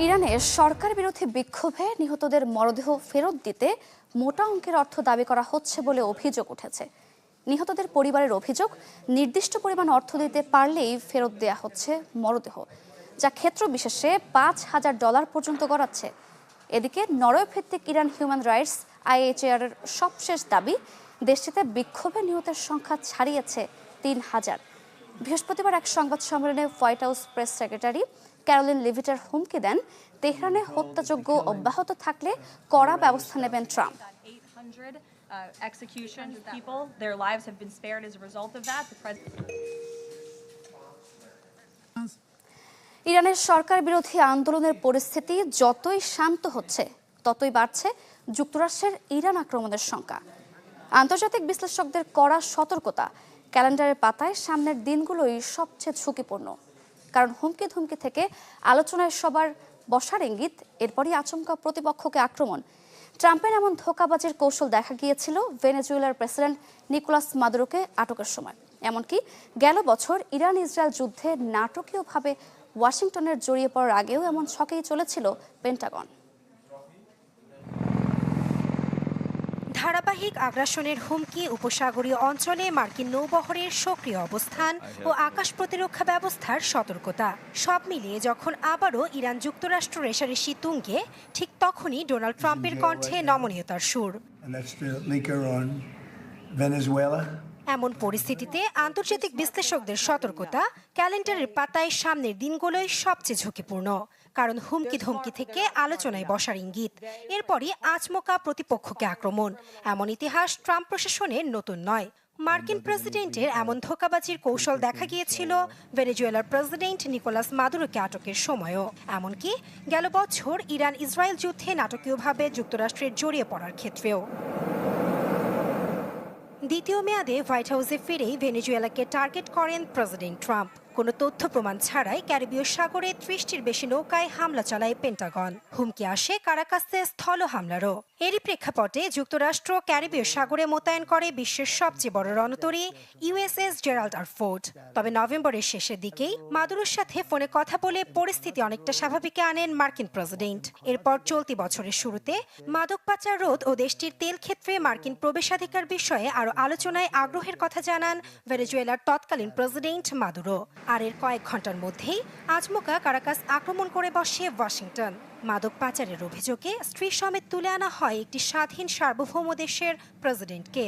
ইরানের সরকার বিরোধী বিক্ষোভে নিহতদের মরদেহ ফেরত দিতে মোটা অঙ্কের অর্থ দাবি করা হচ্ছে বলে অভিযোগ উঠেছে। নিহতদের পরিবারের অভিযোগ, নির্দিষ্ট পরিমাণ অর্থ দিতে পারলেই ফেরত দেয়া হচ্ছে মরদেহ, যা ক্ষেত্র বিশেষে পাঁচ হাজার ডলার পর্যন্ত গড়াচ্ছে। এদিকে নরওয়ে ভিত্তিক ইরান হিউম্যান রাইটস আইএইচআর এর সবশেষ দাবি, দেশটিতে বিক্ষোভে নিহতের সংখ্যা ছাড়িয়েছে তিন হাজার। বৃহস্পতিবার এক সংবাদ সম্মেলনে White House press secretary Karoline লিভিটার হুমকি দেন তেহরানে হত্যাযজ্ঞ অব্যাহত থাকলে কড়া ব্যবস্থা নেবেন ট্রাম্প। 800 uh. ইরানের সরকার বিরোধী আন্দোলনের পরিস্থিতি যতই শান্ত হচ্ছে ততই বাড়ছে যুক্তরাষ্ট্রের ইরান আক্রমণের সংখ্যা। আন্তর্জাতিক বিশ্লেষকদের কড়া সতর্কতা ক্যালেন্ডারের পাতায় সামনের দিনগুলোই সবচেয়ে ঝুঁকিপূর্ণ। কারণ হুমকি ধুমকি থেকে আলোচনায় সবার বসার ইঙ্গিত, এরপরই আচমকা প্রতিপক্ষকে আক্রমণ। ট্রাম্পের এমন ধোকাবাজির কৌশল দেখা গিয়েছিল ভেনেজুয়েলার প্রেসিডেন্ট নিকোলাস মাদুরোকে আটকের সময়। এমনকি গেল বছর ইরান ইসরায়েল যুদ্ধে নাটকীয়ভাবে ওয়াশিংটনের জড়িয়ে পড়ার আগেও এমন ছকেই চলেছিল পেন্টাগন। ধারাবাহিক আগ্রাসনের হুমকি উপসাগরীয় অঞ্চলে মার্কিন নৌবহরের সক্রিয় অবস্থান ও আকাশ প্রতিরক্ষা ব্যবস্থার সতর্কতা। সব মিলিয়ে যখন আবারও ইরান যুক্তরাষ্ট্র রেশারেশি তুঙ্গে ঠিক তখনই ডোনাল্ড ট্রাম্পের কণ্ঠে নমনীয়তার সুর। এমন পরিস্থিতিতে আন্তর্জাতিক বিশ্লেষকদের সতর্কতা ক্যালেন্ডারের পাতায় সামনের দিনগুলোই সবচেয়ে ঝুঁকিপূর্ণ, কারণ হুমকি ধমকি থেকে আলোচনায় বসার ইঙ্গিত। এরপরই আচমকা প্রতিপক্ষকে আক্রমণ। এমন ইতিহাস ট্রাম্প প্রশাসনের নতুন নয়। মার্কিন প্রেসিডেন্টের এমন ধোকাবাজির কৌশল দেখা গিয়েছিল ভেনেজুয়েলার প্রেসিডেন্ট নিকোলাস মাদুরোকে আটকের সময়ও। এমনকি গেল বছর ইরান ইসরায়েল যুদ্ধে নাটকীয়ভাবে যুক্তরাষ্ট্রের জড়িয়ে পড়ার ক্ষেত্রেও। দ্বিতীয় মেয়াদে হোয়াইট হাউসে ফিরেই ভেনেজুয়েলাকে টার্গেট করেন প্রেসিডেন্ট ট্রাম্প। কোনো তথ্য প্রমাণ ছাড়াই ক্যারিবীয় সাগরে ত্রিশটির বেশি নৌকায় হামলা চালায় পেন্টাগন। হুমকি আসে কারাকাসে স্থল হামলারও। এরই প্রেক্ষাপটে যুক্তরাষ্ট্র ক্যারিবীয় সাগরে মোতায়েন করে বিশ্বের সবচেয়ে বড় রণতরী ইউএসএস জেরাল্ড আর ফোর্ড। তবে নভেম্বরের শেষের দিকেই মাদুরোর সাথে ফোনে কথা বলে পরিস্থিতি অনেকটা স্বাভাবিকে আনেন মার্কিন প্রেসিডেন্ট। এরপর চলতি বছরের শুরুতে মাদক পাচার রোধ ও দেশটির তেল ক্ষেত্রে মার্কিন প্রবেশাধিকার বিষয়ে আরও আলোচনায় আগ্রহের কথা জানান ভেনেজুয়েলার তৎকালীন প্রেসিডেন্ট মাদুরো। আর এর কয়েক ঘণ্টার মধ্যেই আজমোকা কারাকাস আক্রমণ করে বসে ওয়াশিংটন। মাদক পাচারের অভিযোগে স্ত্রী সমেত তুলে আনা হয় একটি স্বাধীন সার্বভৌম দেশের প্রেসিডেন্টকে।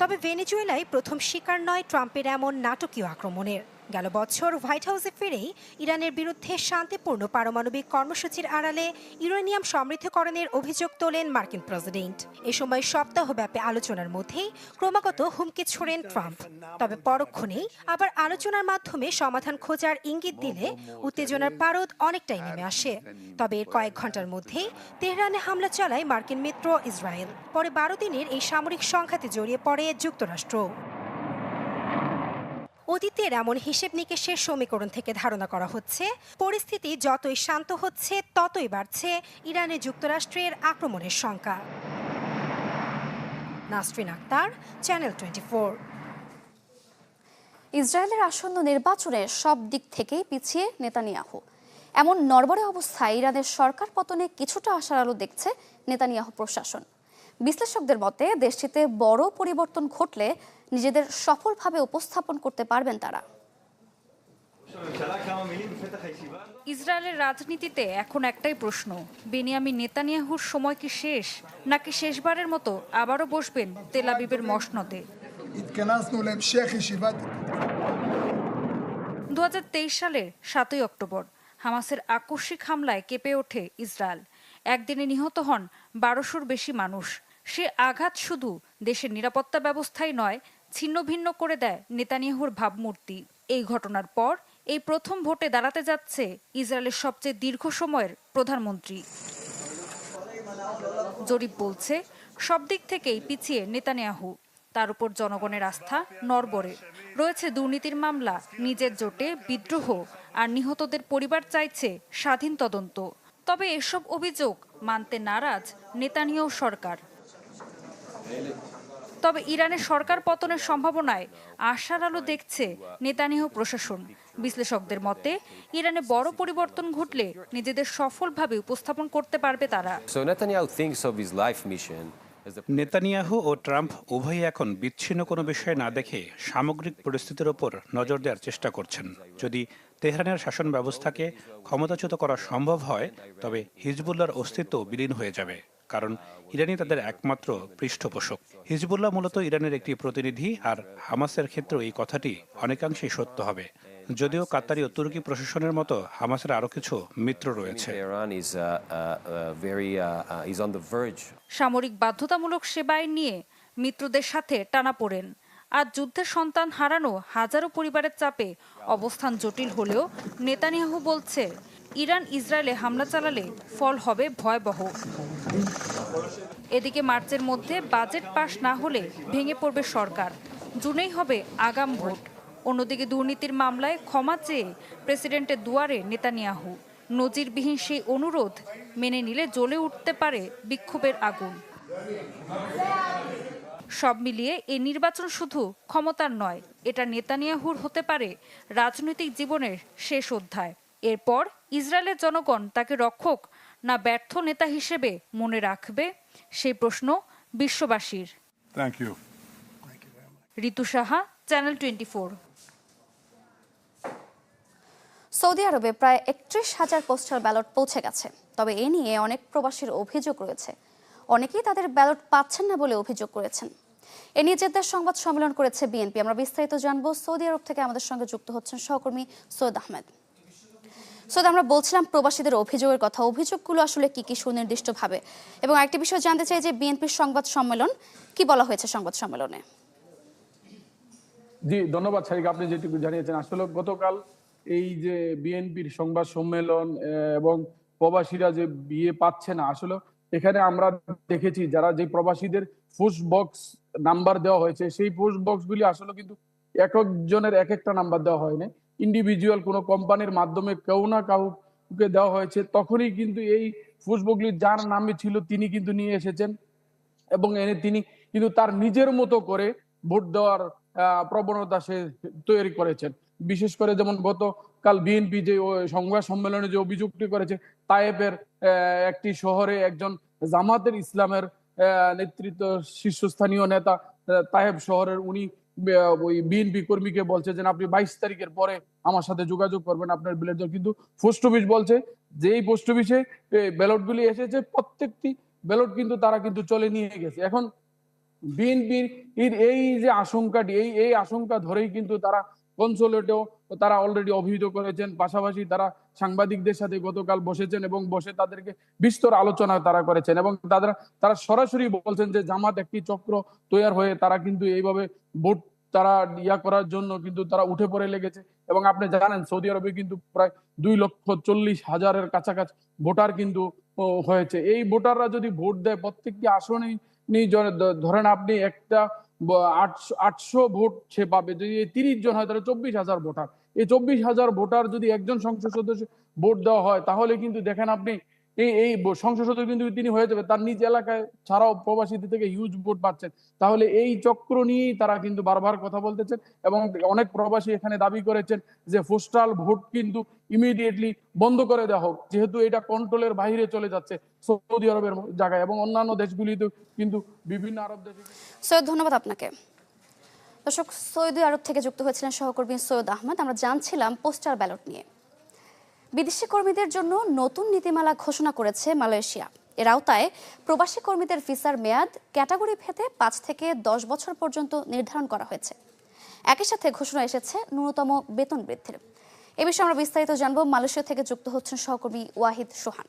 তবে ভেনেজুয়েলায় প্রথম শিকার নয় ট্রাম্পের এমন নাটকীয় আক্রমণের। গেল বছর হোয়াইট হাউসে ফিরেই ইরানের বিরুদ্ধে শান্তিপূর্ণ পারমাণবিক কর্মসূচির আড়ালে ইউরেনিয়াম সমৃদ্ধকরণের অভিযোগ তোলেন মার্কিন প্রেসিডেন্ট। এ সময় সপ্তাহব্যাপী আলোচনার মধ্যেই ক্রমাগত হুমকি ছোড়েন ট্রাম্প। তবে পরক্ষণেই আবার আলোচনার মাধ্যমে সমাধান খোঁজার ইঙ্গিত দিলে উত্তেজনার পারদ অনেকটাই নেমে আসে। তবে এর কয়েক ঘণ্টার মধ্যেই তেহরানে হামলা চালায় মার্কিন মিত্র ইসরায়েল। পরে বারো দিনের এই সামরিক সংঘাতে জড়িয়ে পড়ে যুক্তরাষ্ট্র অতীতের এমন হিসেব নিকেশের সমীকরণ থেকে ধারণা করা হচ্ছে, পরিস্থিতি যতই শান্ত হচ্ছে, ততই বাড়ছে ইরানে যুক্তরাষ্ট্রের আক্রমণের সংখ্যা। নাসরিন আক্তার চ্যানেল টোয়েন্টি ইসরায়েলের আসন্ন নির্বাচনে সব দিক থেকেই পিছিয়ে নেতানিয়াহু। এমন নড়বড়ে অবস্থায় ইরানের সরকার পতনে কিছুটা আশার আলো দেখছে নেতানিয়াহু প্রশাসন। বিশ্লেষকদের মতে, দেশটিতে বড় পরিবর্তন ঘটলে নিজেদের সফলভাবে উপস্থাপন করতে পারবেন তারা। ইসরায়েলের রাজনীতিতে এখন একটাই প্রশ্ন, বেনিয়ামিন নেতানিয়াহুর সময় কি শেষ, নাকি শেষবারের মতো আবারও বসবেন তেলাবিবের মসনদে? দু সালের সাতই অক্টোবর, হামাসের আকস্মিক হামলায় কেঁপে ওঠে ইসরায়েল। একদিনে নিহত হন বারোশোর বেশি মানুষ। সে আঘাত শুধু দেশের নিরাপত্তা ব্যবস্থাই নয় ছিন্ন ভিন্ন করে দেয় নেতানিয়াহুর ভাবমূর্তি। এই ঘটনার পর এই প্রথম ভোটে দাঁড়াতে যাচ্ছে ইসরায়েলের সবচেয়ে দীর্ঘ সময়ের প্রধানমন্ত্রী। জরিপ বলছে, সব দিক থেকেই পিছিয়ে নেতানিয়াহু। তার উপর জনগণের আস্থা নরবরে রয়েছে দুর্নীতির মামলা, নিজের জোটে বিদ্রোহ, আর নিহতদের পরিবার চাইছে স্বাধীন তদন্ত। তবে এসব অভিযোগ মানতে নারাজ নেতানিয়াহু সরকার। তবে ইরানের সরকার পতনের সম্ভাবনায় আশার আলো দেখছে নেতানিয়াহু প্রশাসন। বিশ্লেষকদের মতে ইরানে বড় পরিবর্তন ঘটলে নিজেদের সফলভাবে উপস্থাপন করতে পারবে তারা। নেতানিয়াহু ও ট্রাম্প উভয়ই এখন বিচ্ছিন্ন কোনো বিষয় না দেখে সামগ্রিক পরিস্থিতির ওপর নজর দেওয়ার চেষ্টা করছেন। যদি তেহরানের শাসন ব্যবস্থাকে ক্ষমতাচ্যুত করা সম্ভব হয় তবে হিজবুল্লাহর অস্তিত্ব বিলীন হয়ে যাবে। কারণ ইরানি তাদের একমাত্র পৃষ্ঠপোষক। হিজবুল্লাহ মূলত ইরানের একটি প্রতিনিধি আর হামাসের ক্ষেত্রেও এই কথাটি অনেকাংশেই সত্য হবে। যদিও কাতারি ও তুর্কি প্রশাসনের মতো হামাসের আরও কিছু মিত্র রয়েছে। Uh, uh, uh, সামরিক বাধ্যতামূলক সেবায় নিয়ে মিত্রদের সাথে টানাপোড়েন আর যুদ্ধের সন্তান হারানো হাজারো পরিবারের চাপে অবস্থান জটিল হলেও নেতানিয়াহু বলছে ইরান ইসরায়েলে হামলা চালালে ফল হবে ভয়াবহ। এদিকে মার্চের মধ্যে বাজেট পাশ না হলে ভেঙে পড়বে সরকার। জুনেই হবে আগাম ভোট। অন্যদিকে দুর্নীতির মামলায় ক্ষমা চেয়ে প্রেসিডেন্টের দুয়ারে নেতানিয়াহু। নজিরবিহীন সেই অনুরোধ মেনে নিলে জ্বলে উঠতে পারে বিক্ষোভের আগুন। সব মিলিয়ে এই নির্বাচন শুধু ক্ষমতার নয়, এটা নেতানিয়াহুর হতে পারে রাজনৈতিক জীবনের শেষ অধ্যায়। এরপর ইসরায়েলের জনগণ তাকে রক্ষক না ব্যর্থ নেতা হিসেবে মনে রাখবে? সেই প্রশ্ন বিশ্ববাসীর. Ritu Saha channel twenty Saudi আরবে প্রায় একত্রিশ হাজার পোস্টাল ব্যালট পৌঁছে গেছে। তবে এ নিয়ে অনেক প্রবাসীর অভিযোগ রয়েছে। অনেকেই তাদের ব্যালট পাচ্ছেন না বলে অভিযোগ করেছেন। এ নিয়ে জেদ্দার সংবাদ সম্মেলন করেছে বিএনপি। আমরা বিস্তারিত জানব সৌদি আরব থেকে আমাদের সঙ্গে যুক্ত হচ্ছেন সহকর্মী সৈয়দ আহমেদ। সৈয়দ আমরা বলছিলাম প্রবাসীদের অভিযোগের কথা। অভিযোগগুলো আসলে কি কি সুনির্দিষ্টভাবে? এবং আরেকটি বিষয় জানতে চাই যে বিএনপির সংবাদ সম্মেলন, কি বলা হয়েছে সংবাদ সম্মেলনে? জি, ধন্যবাদ শারিক, আপনি যেটুকু জানিয়েছেন। আসলে গতকাল এই যে বিএনপির সংবাদ সম্মেলন এবং প্রবাসীরা যে বিয়ে পাচ্ছে না, আসলে এখানে আমরা দেখেছি যারা যে প্রবাসীদের পোস্ট বক্স নাম্বার দেওয়া হয়েছে, সেই পোস্ট বক্স গুলি আসলে কিন্তু এক একজনের এক একটা নাম্বার দেওয়া হয়নি। ইন্ডিভিজুয়াল কোনো কোম্পানির মাধ্যমে কেউ না কাউকে দেওয়া হয়েছে, তখনই কিন্তু এই পোস্ট বক্সগুলি যার নামে ছিল তিনি কিন্তু নিয়ে এসেছেন এবং এনে তিনি কিন্তু তার নিজের মতো করে ভোট দেওয়ার প্রবণতা সে তৈরি করেছেন। বিশেষ করে যেমন গতকাল বিএনপি যে সংবাদ সম্মেলনে যে অভিযোগটি করেছে, তায়েবের একটি শহরে একজন জামাতের ইসলামের নেতৃত্ব শীর্ষস্থানীয় নেতা তায়েব শহরের উনি ওই বিএনপি কর্মীকে বলছে যে আপনি বাইশ তারিখের পরে আমার সাথে যোগাযোগ করবেন আপনার দল কিন্তু পোস্ট অফিস বলছে যে, এই পোস্ট অফিসে ব্যালট গুলি এসেছে, প্রত্যেকটি ব্যালট কিন্তু তারা কিন্তু চলে নিয়ে গেছে। এখন বিএনপির এই যে আশঙ্কাটি, এই এই আশঙ্কা ধরেই কিন্তু তারা কনসোলেটেও তারা অলরেডি অভিহিত করেছেন। পাশাপাশি তারা সাংবাদিকদের সাথে গতকাল বসেছেন এবং বসে তাদেরকে বিস্তর আলোচনা তারা করেছেন এবং তারা তারা সরাসরি বলছেন যে জামাত একটি চক্র তৈরি হয়ে তারা কিন্তু এইভাবে ভোট তারা ইয়া করার জন্য কিন্তু তারা উঠে পড়ে লেগেছে এবং আপনি জানেন সৌদি আরবে কিন্তু প্রায় দুই লক্ষ চল্লিশ হাজারের কাছাকাছি ভোটার কিন্তু হয়েছে। এই ভোটাররা যদি ভোট দেয়, প্রত্যেকটি দ- ধরেন আপনি একটা আটশো ভোট সে পাবে। যদি তিরিশ জন হয়, তাহলে চব্বিশ হাজার ভোটার। এই চব্বিশ হাজার ভোটার যদি একজন সংসদ সদস্য ভোট দেওয়া হয়, তাহলে কিন্তু দেখেন আপনি, এই এই সংসদ সদস্য কিন্তু তিনি হয়ে যাবে, তার নিজ এলাকায় ছাড়াও প্রবাসীদের থেকে হিউজ ভোট পাচ্ছেন। তাহলে এই চক্র নিয়েই তারা কিন্তু বারবার কথা বলতেছেন এবং অনেক প্রবাসী এখানে দাবি করেছেন যে পোস্টাল ভোট কিন্তু ইমিডিয়েটলি বন্ধ করে দেওয়া হোক, যেহেতু এটা কন্ট্রোলের বাইরে চলে যাচ্ছে সৌদি আরবের জায়গায় এবং অন্যান্য দেশগুলিতে কিন্তু বিভিন্ন আরব দেশে সৈয়দ ধন্যবাদ আপনাকে। দর্শক সৌদি আরব থেকে যুক্ত হয়েছিলেন সহকর্মী সৈয়দ আহমদ। আমরা জানছিলাম পোস্টার ব্যালট নিয়ে। বিদেশি কর্মীদের জন্য নতুন নীতিমালা ঘোষণা করেছে মালয়েশিয়া। এর আওতায় প্রবাসী কর্মীদের ভিসার মেয়াদ ক্যাটাগরি ভেদে পাঁচ থেকে দশ বছর পর্যন্ত নির্ধারণ করা হয়েছে। একই সাথে ঘোষণা এসেছে ন্যূনতম বেতন বৃদ্ধির। এ বিষয়ে আমরা বিস্তারিত জানব। মালয়েশিয়া থেকে যুক্ত হচ্ছেন সহকর্মী ওয়াহিদ সোহান।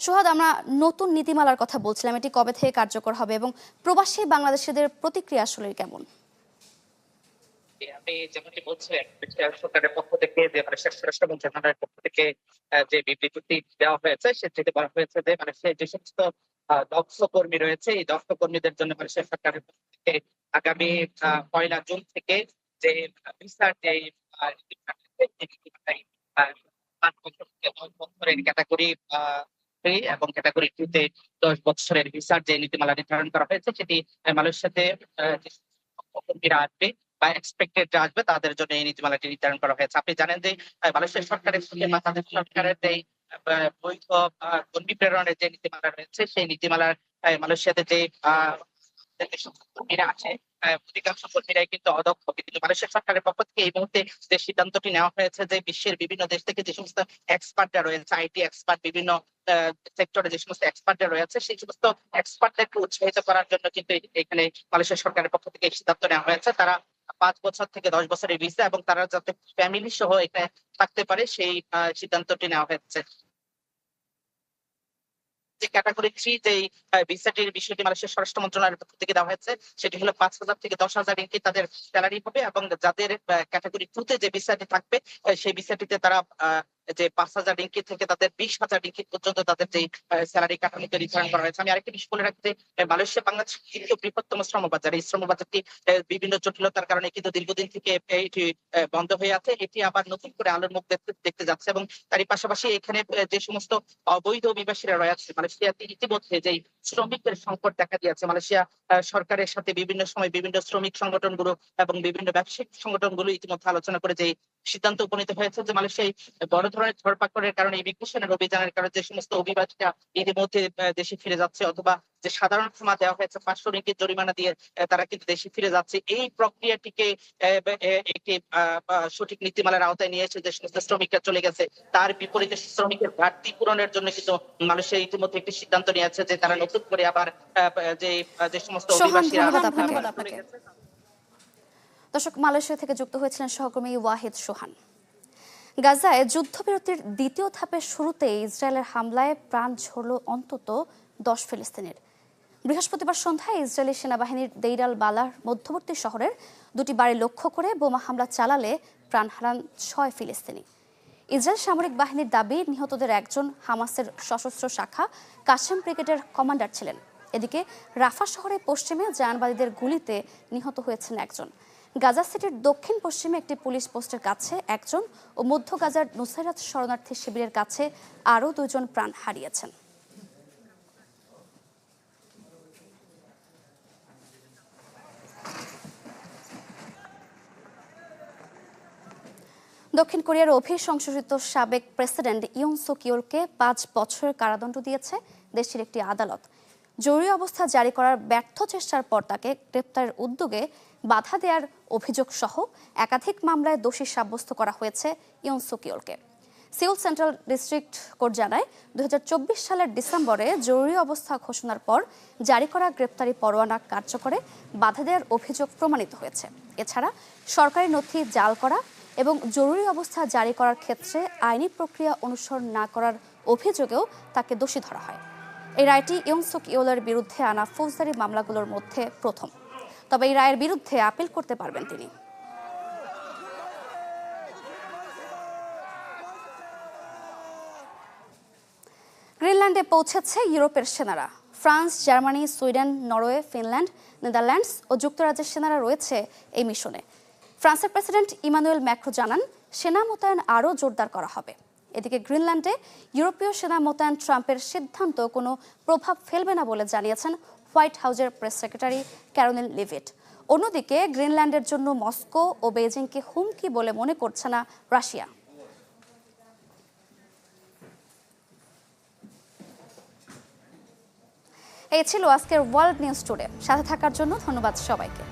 সোহাদ আমরা নতুন নীতিমালার কথা বলছিলাম এটি কবে থেকে কার্যকর হবে এবং প্রবাসী বাংলাদেশিদের প্রতিক্রিয়া আসলে কেমন? মানে মানে কর্মী রয়েছে দক্ষ কর্মীদের জন্য মানে পয়লা জুন থেকে যে আহ, ক্যাটাগরি এবং ক্যাটাগরি টু তে দশ বছরের ভিসার যে নীতিমালা নির্ধারণ করা হয়েছে, সেটি মালয়েশিয়াতে আসবে বা এক্সপেক্টেড আসবে, তাদের জন্য এই নীতিমালাটি নির্ধারণ করা হয়েছে। আপনি জানেন যে মালয়েশিয়া সরকারের বাংলাদেশ সরকারের যে বৈধ কর্মী প্রেরণের যে নীতিমালা রয়েছে, সেই নীতিমালার মালয়েশিয়াতে যে যে যে যে বিভিন্ন দেশ থেকে যে সমস্ত এক্সপার্টরা রয়েছে, আইটি এক্সপার্ট বিভিন্ন সেক্টরে যে সমস্ত এক্সপার্টরা রয়েছে, সেই সমস্ত এক্সপার্টদেরকে উৎসাহিত করার জন্য কিন্তু এখানে মালয়েশিয়া সরকারের পক্ষ থেকে সিদ্ধান্ত নেওয়া হয়েছে। তারা পাঁচ বছর থেকে দশ বছরের ভিসা এবং তারা যাতে ফ্যামিলি সহ এখানে থাকতে পারে, সেই সিদ্ধান্তটি নেওয়া হয়েছে। যে ক্যাটাগরি থ্রি যে ভিসাটির বিষয়টি মালয়েশিয়ার স্বরাষ্ট্র মন্ত্রণালয়ের পক্ষ থেকে দেওয়া হয়েছে, সেটি হলো পাঁচ হাজার থেকে দশ হাজার ইঞ্চি তাদের স্যালারি হবে এবং যাদের ক্যাটাগরি টু তে যে ভিসাটি থাকবে সেই ভিসাটিতে তারা যে পাঁচ হাজার রিঙ্কি থেকে তাদের বিশ হাজার রিঙ্কি পর্যন্ত তাদের যে স্যালারি কাঠামোতে নির্ধারণ করা হয়েছে। আমি আরেকটি বিষয় বলে রাখতে মালয়েশিয়া বাংলাদেশ তৃতীয় বৃহত্তম শ্রমবাজার। এই শ্রমবাজারটি আহ, বিভিন্ন জটিলতার কারণে কিন্তু দীর্ঘদিন থেকে এটি বন্ধ হয়ে আছে। এটি আবার নতুন করে আলোর মুখ দেখতে যাচ্ছে এবং তারই পাশাপাশি এখানে যে সমস্ত অবৈধ অভিবাসীরা রয়েছে মালয়েশিয়াতে ইতিমধ্যে যেই শ্রমিকের সংকট দেখা দিয়েছে মালয়েশিয়া সরকারের সাথে বিভিন্ন সময় বিভিন্ন শ্রমিক সংগঠনগুলো এবং বিভিন্ন ব্যবসায়িক সংগঠনগুলো ইতিমধ্যে আলোচনা করে যে সিদ্ধান্ত উপনীত হয়েছে যে মালয়েশিয়ায় বড় ধরনের ধরপাকড়ের কারণে ইমিগ্রেশনের অভিযানের কারণে যে সমস্ত অভিবাসীরা ইতিমধ্যে দেশে ফিরে যাচ্ছে অথবা যে সাধারণ ক্ষমা দেওয়া হয়েছে পাঁচশো রিঙ্গিত জরিমানা দিয়ে তারা কিন্তু দেশে ফিরে যাচ্ছে। এই প্রক্রিয়াটিকে একটি সঠিক নীতিমালার আওতায় নিয়ে এসে যে সমস্ত শ্রমিকরা চলে গেছে তার বিপরীতে শ্রমিকের ঘাটতি পূরণের জন্য কিন্তু মালয়েশিয়া ইতিমধ্যে একটি সিদ্ধান্ত নিয়েছে যে তারা নতুন করে আবার যে যে সমস্ত অভিবাসীরা ধন্যবাদ আহ, আপনাকে। চলে গেছে, দর্শক, মালয়েশিয়া থেকে যুক্ত হয়েছিলেন সহকর্মী ওয়াহিদ সোহান। গাজায় যুদ্ধবিরতির দ্বিতীয় ধাপের শুরুতে ইসরায়েলের হামলায় প্রাণ ঝরল অন্তত দশ ফিলিস্তিনের। বৃহস্পতিবার সন্ধ্যায় ইসরায়েলি সেনাবাহিনীর দেইরাল বালার মধ্যবর্তী শহরের দুটি বাড়ি লক্ষ্য করে বোমা হামলা চালালে প্রাণ হারান ছয় ফিলিস্তিনি। ইসরায়েল সামরিক বাহিনীর দাবি, নিহতদের একজন হামাসের সশস্ত্র শাখা কাশেম ব্রিগেডের কমান্ডার ছিলেন। এদিকে রাফা শহরের পশ্চিমে জায়ানবাদীদের গুলিতে নিহত হয়েছেন একজন। গাজা সিটির দক্ষিণ পশ্চিমে একটি পুলিশ পোস্টের কাছে একজন ও মধ্য গাজার নুসাইরাত শরণার্থী শিবিরের কাছে আরও দুজন প্রাণ হারিয়েছেন। দক্ষিণ কোরিয়ার অভিসংশোধিত সাবেক প্রেসিডেন্ট ইয়ং সোকিওলকে পাঁচ বছরের কারাদণ্ড দিয়েছে দেশটির একটি আদালত। জরুরি অবস্থা জারি করার ব্যর্থ চেষ্টার পর তাকে গ্রেপ্তারের উদ্যোগে বাধা দেওয়ার অভিযোগ সহ একাধিক মামলায় দোষী সাব্যস্ত করা হয়েছে ইয়ং সোকিওলকে সিউল সেন্ট্রাল ডিস্ট্রিক্ট কোর্ট জানায় দু হাজার চব্বিশ সালের ডিসেম্বরে জরুরি অবস্থা ঘোষণার পর জারি করা গ্রেপ্তারি পরোয়ানা কার্যকরে বাধা দেওয়ার অভিযোগ প্রমাণিত হয়েছে। এছাড়া সরকারি নথি জাল করা এবং জরুরি অবস্থা জারি করার ক্ষেত্রে আইনি প্রক্রিয়া অনুসরণ না করার অভিযোগেও তাকে দোষী ধরা হয়। এই রায়টি ইয়ংসুক ইওলের বিরুদ্ধে আনা ফৌজদারি মামলাগুলোর মধ্যে প্রথম। তবে এই রায়ের বিরুদ্ধে আপিল করতে পারবেন তিনি। গ্রিনল্যান্ডে পৌঁছেছে ইউরোপের সেনারা। France, Germany, Sweden, Norway, Finland, Netherlands ও যুক্তরাজ্যের সেনারা রয়েছে এই মিশনে। ফ্রান্সের প্রেসিডেন্ট ইমানুয়েল ম্যাক্রো জানান, সেনা মোতায়েন আরও জোরদার করা হবে। এদিকে গ্রিনল্যান্ডে ইউরোপীয় সেনা মোতায়েন ট্রাম্পের সিদ্ধান্ত কোনো প্রভাব ফেলবে না বলে জানিয়েছেন হোয়াইট হাউজের প্রেস সেক্রেটারি ক্যারোনেল লিভিট। অন্যদিকে গ্রিনল্যান্ডের জন্য মস্কো ও বেজিংকে হুমকি বলে মনে করছে না রাশিয়া। এই ছিল আজকের ওয়ার্ল্ড নিউজ টুডে। সাথে থাকার জন্য ধন্যবাদ সবাইকে।